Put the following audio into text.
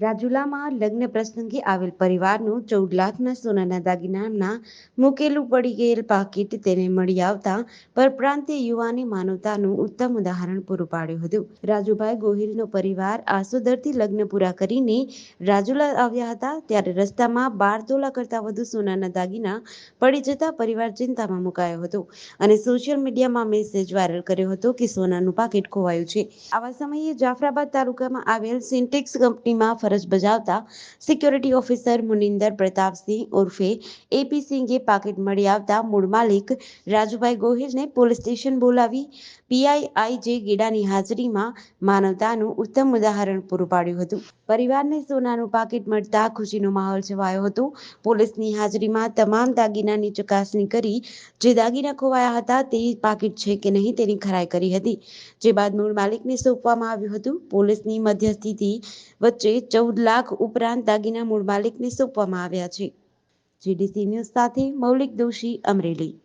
રાજુલામાં લગ્ન પ્રસંગે આવેલ પરિવારનું ચૌદ લાખના સોનાના દાગીનાના મૂકેલું પડી ગયેલ પાકીટ તેને મળી આવતા પરપ્રાંતીય યુવાને માનવતાનું ઉત્તમ ઉદાહરણ પૂરું પાડ્યું હતું. રાજુભાઈ ગોહિલનો પરિવાર આસોદરથી લગ્ન પૂરા કરીને રાજુલા આવ્યા હતા ત્યારે રસ્તામાં બાર તોલા કરતાં વધુ સોનાના દાગીના પડી જતા પરિવાર ચિંતામાં મુકાયો હતો અને સોશિયલ મીડિયામાં મેસેજ વાયરલ કર્યો હતો કે સોનાનું પાકીટ ખોવાયું છે. આવા સમયે જાફરાબાદ તાલુકામાં આવેલ સિન્ટેક્સ કંપનીમાં ફરજ બજાવતા સિક્યોરિટી ઓફિસર મુનિંદર પ્રતાપસિંહ ઉર્ફે એપી સિંઘે મળી આવતા મૂળ માલિક રાજુભાઈ ગોહિલને પોલીસ સ્ટેશન બોલાવી પીઆઈઆઈ જે ગેડાની હાજરીમાં માનવતાનું ઉત્તમ ઉદાહરણ પૂરું પાડ્યું હતું. પરિવારને સોનાનું પાકીટ મળતા ખુશીનો માહોલ છવાયો હતો. પોલીસની હાજરીમાં તમામ દાગીનાની ચકાસણી કરી જે દાગીના ખોવાયા હતા તે પાકીટ છે કે નહીં તેની ખરાઈ કરી હતી. જે બાદ મૂળ માલિકને સોંપવામાં આવ્યું હતું. પોલીસની મધ્યસ્થિતિ વચ્ચે ચૌદ લાખ ઉપરાંત દાગીના મૂળ માલિકને સોંપવામાં આવ્યા છે. જીડીસી ન્યૂઝ સાથે મૌલિક દોશી અમરેલી.